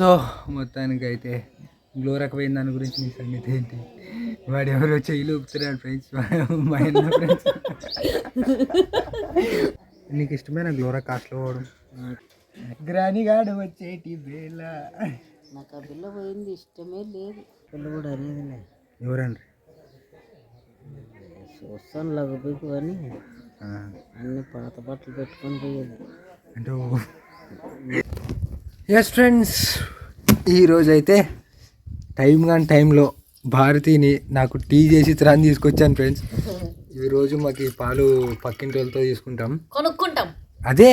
So మొత్తానికి అయితే గ్లోరక్ పోయిన దాని గురించి మీ సంగతి ఏంటి? వాడు ఎవరో చెయ్యిలు ఊపుతున్నాడు ఫ్రెండ్స్. మా అన్న ఫ్రెండ్స్. నీకు ఇష్టమైన గ్లోరా కాస్ట్లో పోవడం గ్రానిగాడు వచ్చేటి వేళ. నాకు ఆ పిల్ల పోయింది ఇష్టమే లేదు. పిల్ల కూడా అనేదిలే. ఎవరండి చూస్తాను లగబీకు అని. అన్ని పాత బట్టలు పెట్టుకొని పోయేది. అంటే ఎస్ ఫ్రెండ్స్ ఈరోజు అయితే టైం కానీ టైంలో భారతిని నాకు టీ చేసి త్రాన్ తీసుకొచ్చాను ఫ్రెండ్స్ ఈరోజు మాకు ఈ పాలు పక్కింటి వాళ్ళతో తీసుకుంటాం. కొనుక్కుంటాం. అదే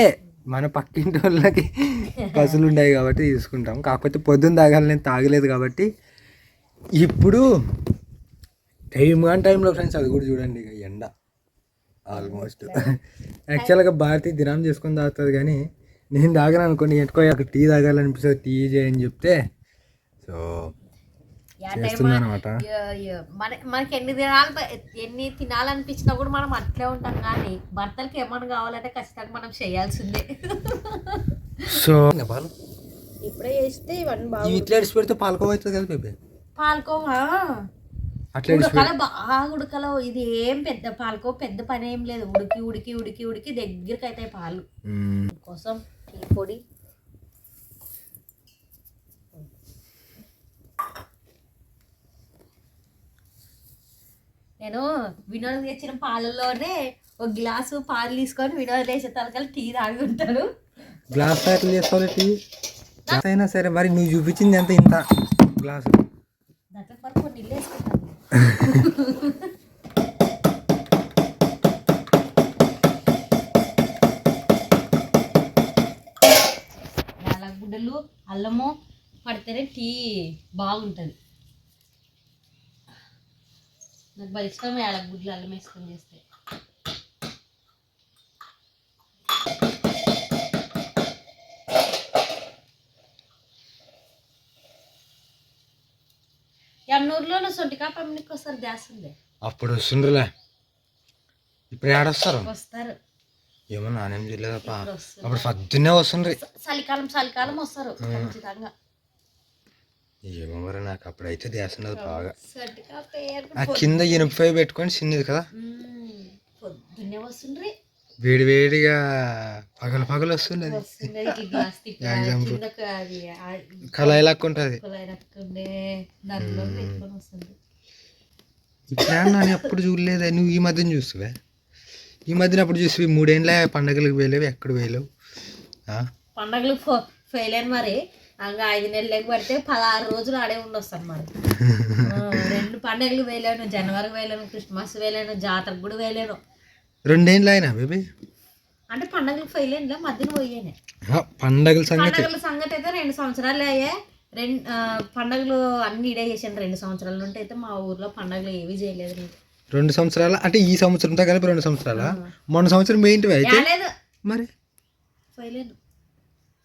మన పక్కింటి వాళ్ళకి పసులు ఉన్నాయి కాబట్టి తీసుకుంటాం. కాకపోతే పొద్దున్న తాగాలి నేను తాగలేదు కాబట్టి ఇప్పుడు టైం కానీ టైంలో ఫ్రెండ్స్ అది కూడా చూడండి ఇక ఎండ. ఆల్మోస్ట్ యాక్చువల్గా భారతి దినం చేసుకొని తాగుతుంది కానీ నేను తాగను అనుకోండి ఎట్టుకో అక్కడ టీ తాగాలనిపిస్తుంది టీ చేయని చెప్తే సో చేస్తుంది అనమాట మన మనకి ఎన్ని తినాలి ఎన్ని తినాలనిపించినా కూడా మనం అట్లే ఉంటాం కానీ భర్తలకి ఏమన్నా కావాలంటే ఖచ్చితంగా మనం చేయాల్సిందే. సో ఇప్పుడే చేస్తే ఇవన్నీ బాగా. ఇట్లా పెడితే పాలకోవవుతుంది కదా బేబీ. పాల్కోవా అట్లా ఉడకల బాగా ఉడకలో. ఇది ఏం పెద్ద పాలకో పెద్ద పని ఏం లేదు. ఉడికి ఉడికి ఉడికి ఉడికి దగ్గరికి అవుతాయి పాలు. కోసం టీ పొడి. నేను వినోద్ తెచ్చిన పాలల్లోనే ఒక గ్లాసు పాలు తీసుకొని వినోద్ వేసే తలకలు టీ తాగి ఉంటాడు గ్లాస్ ఎట్లా చేస్తావు టీ? గ్లాస్ అయినా సరే మరి నువ్వు చూపించింది ఎంత ఇంత? గ్లాసు. దాంట్లో మరి కొన్ని నీళ్ళు వేసుకుంటాను. అల్లము పడితేనే టీ బాగుంటుంది. నాకు బాగా ఇష్టం యాలగుడ్డలు అల్లం వేసుకొని చేస్తే. ఎన్నూరులో సొంటికా వస్తారు గ్యాస్ ఉంది అప్పుడు వస్తుండ్రులే. ఇప్పుడు ఏడొస్తారు? వస్తారు. ఏమో నానేం చేయలేదప్ప. అప్పుడు పొద్దున్నే వస్తుండ్రి. చలికాలం చలికాలం వస్తారు ఖచ్చితంగా. ఏమో మరి నాకు అప్పుడైతే ధ్యాస ఉండదు బాగా. ఆ కింద ఇనుపై పెట్టుకొని చిన్నది కదా. పొద్దున్నే వస్తుండ్రి. వేడి వేడిగా పగలు పగలు వస్తుండేది. కళాయి లాక్కు ఉంటుంది. ఇప్పుడు నేను ఎప్పుడు చూడలేదే. నువ్వు ఈ మధ్యన చూస్తువే ఈ మధ్యన అప్పుడు చూసి మూడేళ్ళ పండగలకు వేయలేవు ఎక్కడ వేయలేవు? పండగలు ఫెయిల్ అయిన మరి. ఇంకా ఐదు నెలలకు పడితే పదహారు రోజులు ఆడే ఉండొస్తాను మరి. రెండు పండగలు వేయలేను జనవరి వేయలేను క్రిస్మస్ వేయలేను జాతరకు కూడా వేయలేను రెండేళ్ళు అయినా బేబీ? అంటే పండగలు ఫెయిల్ అయిన మధ్యన పోయాను. పండగల సంగతి. పండగల సంగతి అయితే రెండు సంవత్సరాలు అయ్యే. రెండు పండగలు అన్ని ఇడే చేసాను రెండు సంవత్సరాల నుండి అయితే మా ఊర్లో పండగలు ఏవి చేయలేదు నేను. రెండు సంవత్సరాల అంటే ఈ సంవత్సరంతో కలిపి రెండు సంవత్సరాల? మొన్న సంవత్సరం ఏంటివి అయితే? మరి?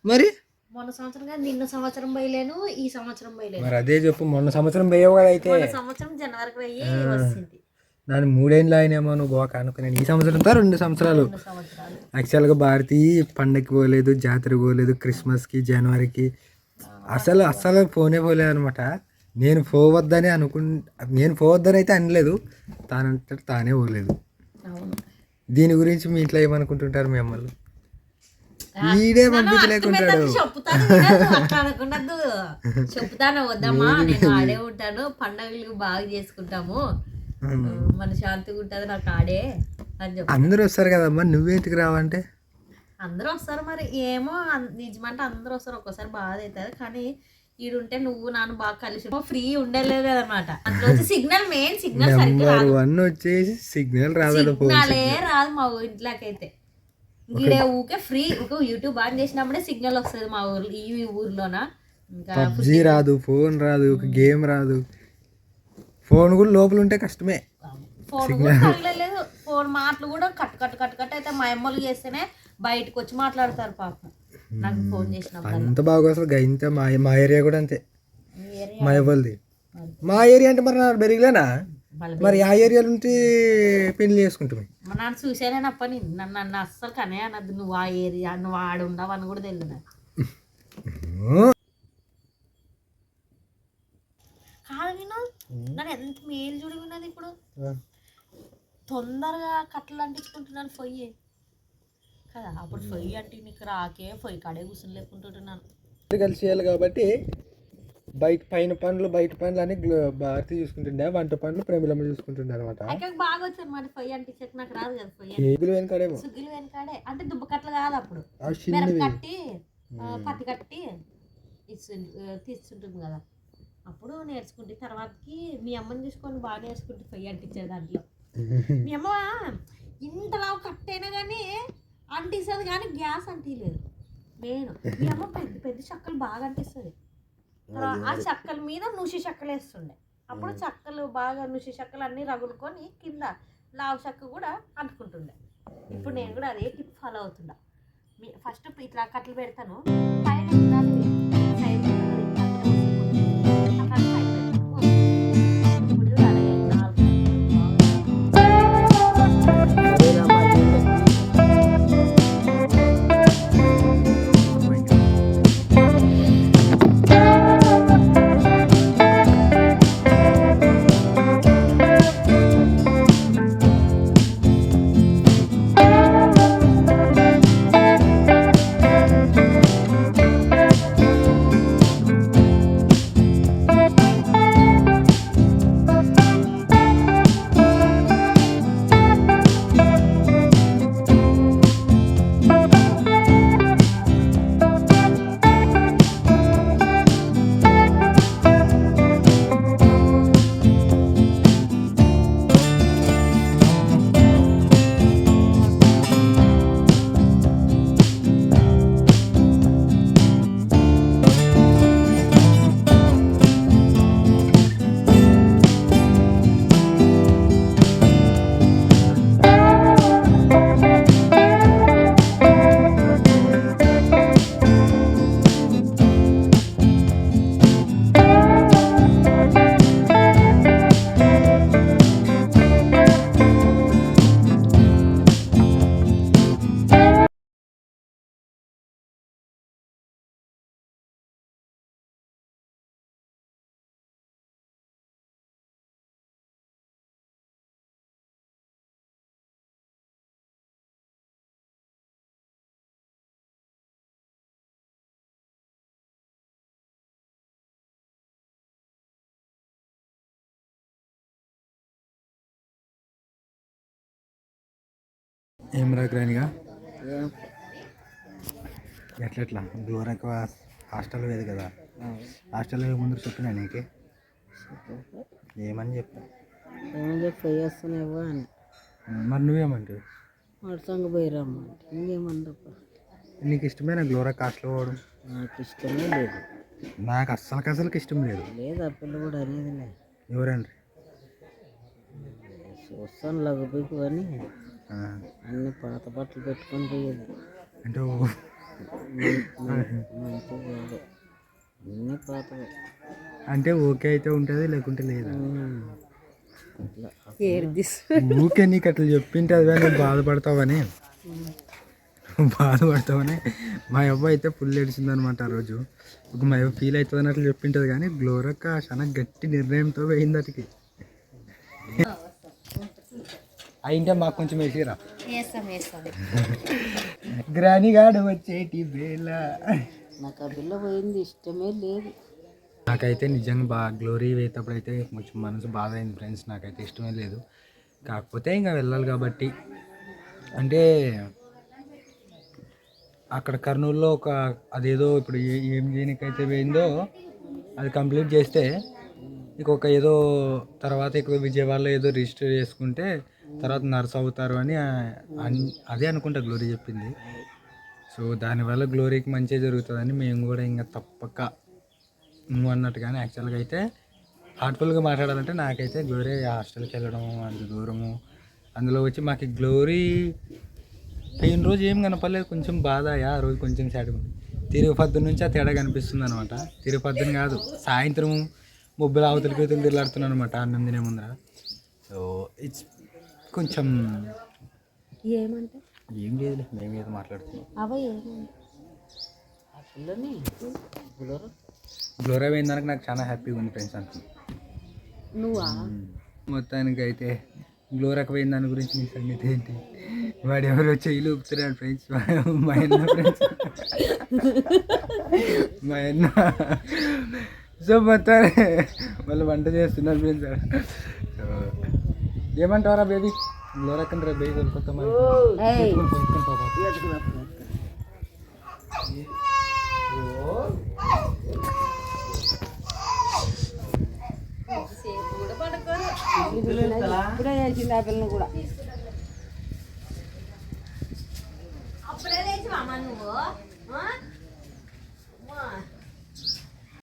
మరి? మొన్న సంవత్సరం కాదు నిన్న సంవత్సరం పోయలేను ఈ సంవత్సరం పోయలేను. మరి అదే చెప్పు మొన్న సంవత్సరం వేయవు కదా అయితే. సంవత్సరం జనవరికి పోయి వచ్చింది దాని మూడేళ్ళు అయినేమో నువ్వు గోక అనుకున్నాను ఈ సంవత్సరంతో రెండు సంవత్సరాలు. యాక్చువల్గా భారతి పండగకి పోలేదు జాతరకి పోలేదు క్రిస్మస్కి జనవరికి అసలు అస్సలు పోనే పోలేదు అనమాట నేను పోవద్దని అనుకు నేను పోవద్దని అయితే అనలేదు తానంటే తానే పోలేదు. దీని గురించి మీ ఇంట్లో ఏమనుకుంటుంటారు మీ అమ్మలు ఈడే పంపించలేకుంటాడు. అనుకున్నద్దు చెప్తాను వద్దమ్మా నేను ఆడే ఉంటాను పండగలు బాగా చేసుకుంటాము. మన శాంతిగా ఉంటుంది నాకు ఆడే అని చెప్పి. అందరూ వస్తారు కదమ్మా నువ్వేంటికి రావంటే? అందరూ వస్తారు మరి ఏమో నిజమంటే అందరూ వస్తారు ఒక్కోసారి బాధ అవుతుంది కానీ ఈడుంటే నువ్వు నాన్న బాగా కలిసి ఫ్రీ ఉండలేదు అనమాట అందులో సిగ్నల్ మెయిన్ సిగ్నల్ సరిగ్గా రాదు. వన్ వచ్చేసి సిగ్నల్ సిగ్నలే రాదు మా ఇంట్లోకైతే. ఈడే ఊకే ఫ్రీ ఊకే యూట్యూబ్ ఆన్ చేసినప్పుడే సిగ్నల్ వస్తుంది మా ఊర్లో ఈ ఊర్లోన? ఇంకా పబ్జీ రాదు ఫోన్ రాదు ఒక గేమ్ రాదు. ఫోన్ కూడా లోపల ఉంటే కష్టమే. ఫోన్ కూడా తగలలేదు. ఫోన్ మాటలు కూడా కట్ కట్ కట్ కట్ అయితే మా అమ్మలు చేస్తేనే బయటకు వచ్చి మాట్లాడతారు పాపం. నాకు ఫోన్ చేసినప్పుడు అంత బాగా వస్తుంది ఇంత మా మా ఏరియా కూడా అంతే. మా ఎవరిది? మా ఏరియా అంటే మరి నా పెరిగిలేనా మరి ఆ ఏరియాలో ఉంటే పెళ్ళి చేసుకుంటాం నన్ను చూసానే పని. నన్ను నన్ను అస్సలు కనే అన్నది నువ్వు ఆ ఏరియా నువ్వు ఆడ ఉండవు అని కూడా తెలియదు కాదు నేను నన్ను ఎంత మేలు చూడి ఉన్నది ఇప్పుడు తొందరగా కట్టలు అంటించుకుంటున్నాను పోయే. కదా? అప్పుడు పొయ్యి అంటే నీకు రాకే పొయ్యి కాడే కూర్చుని లేకుంటుంటున్నాను కలిసి చేయాలి కాబట్టి బయట పైన పనులు బయట పనులు అని భారతి చూసుకుంటుండే వంట పనులు ప్రేమిలమ్మ చూసుకుంటుండే అనమాట బాగా వచ్చాను మరి పొయ్యి అంటించక నాకు రాదు కదా పొయ్యి కేకులు వెనకాడేమో సుగ్గిలు వెనకాడే అంటే దుబ్బ కట్టలు కాదు అప్పుడు. కట్టి పత్తి కట్టి తీస్తుంటుంది కదా. అప్పుడు నేర్చుకుంటే తర్వాతకి మీ అమ్మని చూసుకొని బాగా నేర్చుకుంటే పొయ్యి అంటించే దాంట్లో. మీ అమ్మ ఇంతలా కట్టైనా కానీ అంటిస్తుంది కానీ గ్యాస్ అంటిలేదు మెయిన్. మీ అమ్మ పెద్ద పెద్ద చెక్కలు బాగా అంటిస్తుంది. ఆ చెక్కల మీద నుషి చెక్కలు వేస్తుండే. అప్పుడు చెక్కలు బాగా నుషి చెక్కలు అన్నీ రగులుకొని కింద లావు చెక్క కూడా అంటుకుంటుండే. ఇప్పుడు నేను కూడా అదే టిప్ ఫాలో అవుతుండా ఫస్ట్ ఇట్లా కట్టలు పెడతాను. పైన ఏం రాకరానిగా ఎట్లెట్లా? దూరకు హాస్టల్ వేది కదా. హాస్టల్ ముందు చెప్పినా నీకు? ఏమని చెప్పా. ఏమని చెప్పి అని. మరి నువ్వేమంటావు? మడసంగ పోయి రమ్మంటే ఇంకేమందప్ప నీకు ఇష్టమైన గ్లోరా కాస్ట్లో పోవడం నాకు ఇష్టమే లేదు. నాకు అస్సలకి అసలుకి ఇష్టం లేదు. లేదు ఆ పిల్ల కూడా అనేదిలే. ఎవరండి? చూస్తాను లగబీకు అని ఆ, అన్ని పాత బట్టలు పెట్టుకొని పోయేది. అంటే అన్ని పాతవే. అంటే ఓకే అయితే ఉంటుంది లేకుంటే లేదు? ఊకే నీకు అట్లా చెప్పింటే అదే నువ్వు బాధపడతావని. బాధపడతావని మా అవ్వ అయితే ఫుల్ ఏడిచిందనమాట ఆ రోజు. ఒక మా అవ్వ ఫీల్ అవుతుంది అట్లా చెప్పింటది కానీ గ్లోరక్క చాలా గట్టి నిర్ణయంతో పోయింది అటుకి. అయింటే మాకు కొంచెం వేసిరా? వేస్తాం గ్రానిగాడు వచ్చేటి వేళ. నాకు ఆ పిల్ల పోయింది ఇష్టమే లేదు. నాకైతే నిజంగా బాగా గ్లోరీ వేసేటప్పుడు అయితే కొంచెం మనసు బాధ అయింది ఫ్రెండ్స్ నాకైతే ఇష్టమే లేదు. కాకపోతే ఇంకా వెళ్ళాలి కాబట్టి. అంటే అక్కడ కర్నూలులో ఒక అదేదో ఇప్పుడు ఏ- చేయనికైతే పోయిందో అది కంప్లీట్ చేస్తే ఇంకొక ఏదో తర్వాత ఇక్కడ విజయవాడలో ఏదో రిజిస్టర్ చేసుకుంటే తర్వాత నర్స్ అవుతారు అని అన్- అదే అనుకుంటా గ్లోరీ చెప్పింది. సో దానివల్ల గ్లోరీకి మంచిగా జరుగుతుందని మేము కూడా ఇంకా తప్పక నువ్వు అన్నట్టుగానే యాక్చువల్గా అయితే హార్ట్ఫుల్గా మాట్లాడాలంటే నాకైతే గ్లోరీ హాస్టల్కి వెళ్ళడం అంత దూరము. అందులో వచ్చి మాకు గ్లోరీ పోయిన రోజు ఏం కనపడలేదు కొంచెం బాధ ఆ రోజు కొంచెం సాడ్ తిరుపతి నుంచి ఆ తేడా కనిపిస్తుంది అనమాట తిరుపతిని కాదు సాయంత్రం ముబ్బుల అవతలికి తిరిగి తిరలాడుతున్నాను అనమాట అన్నం తినే ముందర. సో ఇట్స్ కొంచెం ఏమంటే? ఏం లేదు మేము ఏదో మాట్లాడుతున్నాం. అవ పిల్లని గ్లోరీ పోయిందానికి నాకు చాలా హ్యాపీగా ఉంది ఫ్రెండ్స్ అనుకున్నాను నువ్వా? మొత్తానికైతే గ్లోరక్ పోయిన దాని గురించి నీ సంగతి ఏంటి? వాడు ఎవరో చెయ్యి ఊపుతున్నాడు ఫ్రెండ్స్. మా అన్న ఫ్రెండ్స్. మా అన్న. సో మొత్తం వాళ్ళు వంట చేస్తున్నారు ఫ్రెండ్స్. సో ఏమంటారా బేబీ గ్లోరక్ అంటే బేబీ వెళ్ళిపోతామని ఏయ్. ఇప్పుడే చేసింది ఆ పిల్లని కూడా.